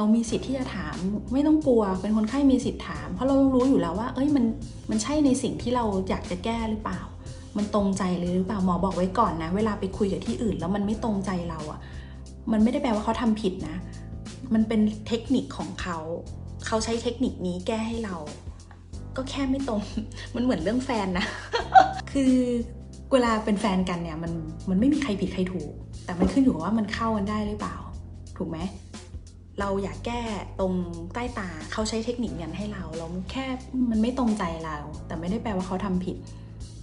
เรามีสิทธิ์ที่จะถามไม่ต้องกลัว เป็นคนไข้มีสิทธิ์ถาม เพราะเรารู้อยู่แล้วว่า เอ้ยมันมันใช่ในสิ่งที่เราอยากจะแก้หรือเปล่า มันตรงใจเลยหรือเปล่าหมอบอกไว้ก่อนนะ เวลาไปคุยกับที่อื่น แล้วมันไม่ตรงใจเราอะ่ะมันไม่ได้แปลว่าเขาทำผิดนะ มันเป็นเทคนิคของเขา เขาใช้เทคนิคนี้แก้ให้เรา ก็แค่ไม่ตรง มันเหมือนเรื่องแฟนนะ คือเวลาเป็นแฟนกันเนี่ยมันมันไม่มีใครผิดใครถูก แต่มันขึ้นอยู่กับว่ามันเข้ากันได้หรือเปล่า ถูกไหม เราอยากแก้ตรงใต้ตาเขาใช้เทคนิคนั้นให้เรา เราแค่มันไม่ตรงใจเรา แต่ไม่ได้แปลว่าเขาทำผิด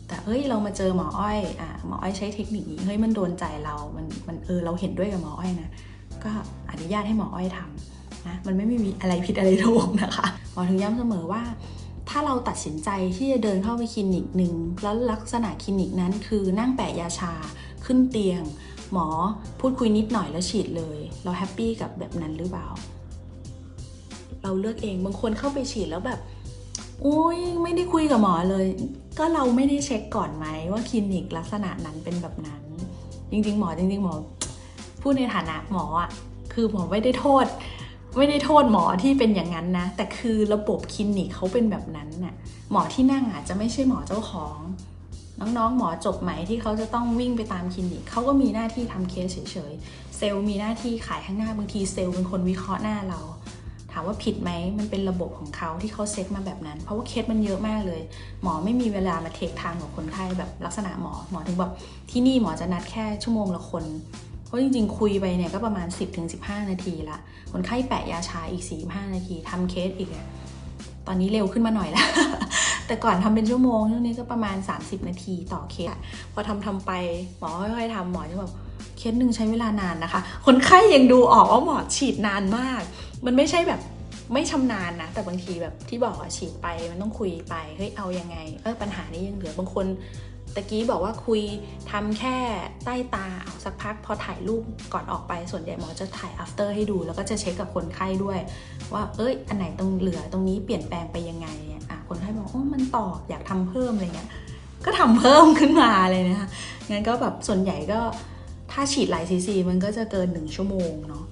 แต่เฮ้ยเรามาเจอหมออ้อยอะหมออ้อยใช้เทคนิคนี้เฮ้ยมันโดนใจเรา มันมันเออเราเห็นด้วยกับหมออ้อยนะก็อนุญาตให้หมออ้อยทำนะมันไม่มีอะไรผิดอะไรถูกนะคะหมอถึงย้ำเสมอว่าถ้าเราตัดสินใจที่จะเดินเข้าไปคลินิกหนึ่งแล้วลักษณะคลินิกนั้นคือนั่งแปะยาชาขึ้นเตียง หมอพูดคุยนิดหน่อยแล้วฉีดเลย เราแฮปปี้กับแบบนั้นหรือเปล่า เราเลือกเองบางคนเข้าไปฉีดแล้วแบบอุ้ยไม่ได้คุยกับหมอเลย ก็เราไม่ได้เช็คก่อนไหมว่าคลินิกลักษณะนั้นเป็นแบบนั้น จริง ๆ หมอจริง ๆ หมอพูดในฐานะหมออะคือหมอไม่ได้โทษ ไม่ได้โทษหมอที่เป็นอย่างนั้นนะ แต่คือระบบคลินิกเขาเป็นแบบนั้นน่ะหมอที่นั่งอาจจะไม่ใช่หมอเจ้าของ น้องๆ หมอจบใหม่ที่เขาจะต้องวิ่งไปตามคลินิกเขาก็มีหน้าที่ทำเคสเฉยๆ เซลล์มีหน้าที่ขายข้างหน้าบางทีเซลล์เป็นคนวิเคราะห์หน้าเรา ถามว่าผิดไหมมันเป็นระบบของเขาที่เขาเซ็ตมาแบบนั้น เพราะว่าเคสมันเยอะมากเลย หมอไม่มีเวลามาเทคทางของคนไข้แบบลักษณะหมอหมอถึงแบบที่นี่หมอจะนัดแค่ชั่วโมงละคนเพราะจริงๆ คุยไปเนี่ยก็ประมาณ 10-15 นาทีละคนไข้แปะยาชาอีก 4-5 นาทีทำเคสอีก ตอนนี้เร็วขึ้นมาหน่อยแล้ว แต่ก่อนทำเป็นชั่วโมงช่วงนี้ก็ประมาณ 30 นาทีต่อเคสพอทำทำไปหมอค่อยๆทำหมอจะแบบเคสหนึ่งใช้เวลานานนะคะ คนไข้ยังดูออกว่าหมอฉีดนานมาก มันไม่ใช่แบบไม่ชำนาญนะ แต่บางทีแบบที่บอกอะฉีดไปมันต้องคุยไปเฮ้ยเอายังไงเออปัญหานี้ยังเหลือบางคนตะกี้บอกว่าคุยทำแค่ใต้ตาเอาสักพักพอถ่ายรูปก่อนออกไปส่วนใหญ่หมอจะถ่าย after ให้ดู แล้วก็จะเช็คกับคนไข้ด้วย ว่าเอ้ยอันไหนตรงเหลือตรงนี้เปลี่ยนแปลงไปยังไง คนไข้บอกโอ้มันตอบอยากทำเพิ่มอะไรเงี้ยก็ทำเพิ่มขึ้นมาเลยนะคะงั้นก็แบบส่วนใหญ่ก็ถ้าฉีดหลายซีซีมันก็จะเกินหนึ่งชั่วโมงเนาะ